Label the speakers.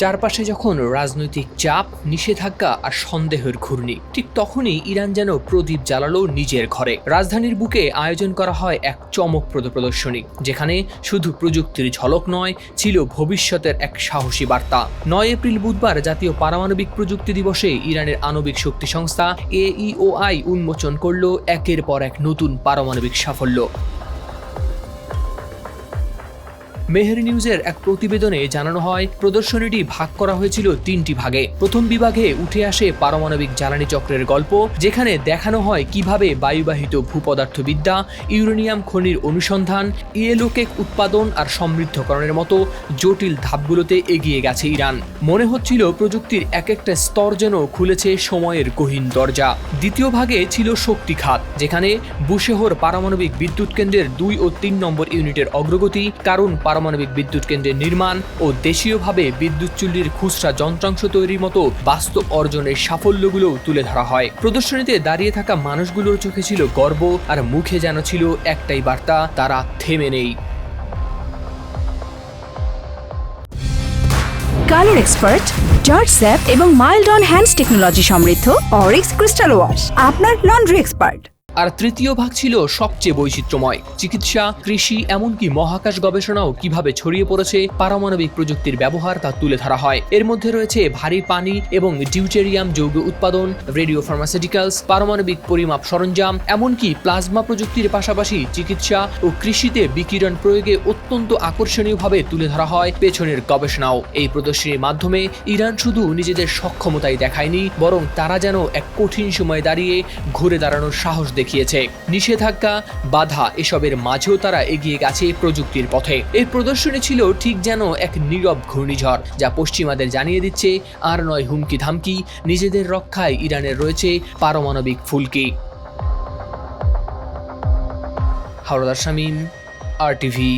Speaker 1: চারপাশে যখন রাজনৈতিক চাপ, নিষেধাজ্ঞা আর সন্দেহের ঘূর্ণি, ঠিক তখনই ইরান যেন প্রদীপ জ্বালালো নিজের ঘরে। রাজধানীর বুকে আয়োজন করা হয় এক চমকপ্রদ প্রদর্শনী, যেখানে শুধু প্রযুক্তির ঝলক নয়, ছিল ভবিষ্যতের এক সাহসী বার্তা। নয় এপ্রিল বুধবার জাতীয় পারমাণবিক প্রযুক্তি দিবসে ইরানের আণবিক শক্তি সংস্থা এইওআই উন্মোচন করল একের পর এক নতুন পারমাণবিক সাফল্য। মেহের নিউজের এক প্রতিবেদনে জানানো হয়, প্রদর্শনীটি ভাগ করা হয়েছিল তিনটি ভাগে। প্রথম বিভাগে উঠে আসে পারমাণবিক জ্বালানি চক্রের গল্প, যেখানে দেখানো হয় কীভাবে বায়ুবাহিত ভূপদার্থবিদ্যা, ইউরেনিয়াম খনির অনুসন্ধান, ইয়েলোকেক উৎপাদন আর সমৃদ্ধকরণের মতো জটিল ধাপগুলোতে এগিয়ে গেছে ইরান। মনে হচ্ছিল প্রযুক্তির এক একটা স্তর যেন খুলেছে সময়ের গহীন দরজা। দ্বিতীয় ভাগে ছিল শক্তি খাত যেখানে বুশেহর পারমাণবিক বিদ্যুৎ কেন্দ্রের দুই ও তিন নম্বর ইউনিটের অগ্রগতি, কারণ পারমাণবিক বিদ্যুৎ কেন্দ্রের নির্মাণ ও দেশীয়ভাবে বিদ্যুৎ চুল্লির খুচরা যন্ত্রাংশ তৈরির মতো বাস্তব অর্জনের সাফল্যগুলো তুলে ধরা হয়। প্রদর্শনীতে দাঁড়িয়ে থাকা মানুষগুলোর চোখে ছিল গর্ব আর মুখে যেন ছিল একটাই বার্তা, তারা থেমে নেই।
Speaker 2: কালার এক্সপার্ট জর্জ স্যাপ এবং মাইল্ড অন হ্যান্ডস টেকনোলজি সমৃদ্ধ অরিক্স ক্রিস্টাল ওয়াশ, আপনার লন্ড্রি এক্সপার্ট।
Speaker 1: আর তৃতীয় ভাগ ছিল সবচেয়ে বৈচিত্র্যময়। চিকিৎসা, কৃষি, এমনকি মহাকাশ গবেষণাও কীভাবে ছড়িয়ে পড়েছে, পারমাণবিক প্রযুক্তির ব্যবহার তা তুলে ধরা হয়। এর মধ্যে রয়েছে ভারী পানি এবং ডিউটেরিয়াম যৌগ উৎপাদন, রেডিও ফার্মাসিউটিক্যালস, পারমাণবিক পরিমাপ সরঞ্জাম, এমনকি প্লাজমা প্রযুক্তির পাশাপাশি চিকিৎসা ও কৃষিতে বিকিরণ প্রয়োগে অত্যন্ত আকর্ষণীয়ভাবে তুলে ধরা হয় পেছনের গবেষণাও। এই প্রদর্শনীর মাধ্যমে ইরান শুধু নিজেদের সক্ষমতাই দেখায়নি, বরং তারা যেন এক কঠিন সময়ে দাঁড়িয়ে ঘুরে দাঁড়ানোর সাহস দেখিয়েছে। নিষেধাজ্ঞা, বাধা এসবের মাঝেও তারা এগিয়ে গেছে প্রযুক্তির পথে। এই প্রদর্শনী ছিল ঠিক যেন এক নীরব ঘূর্ণিঝড়, যা পশ্চিমাদের জানিয়ে দিচ্ছে, আর নয় হুমকি ধামকি, নিজেদের রক্ষায় ইরানের রয়েছে পারমাণবিক ফুলকি। হাওড়াদার শামীম, আর টিভি।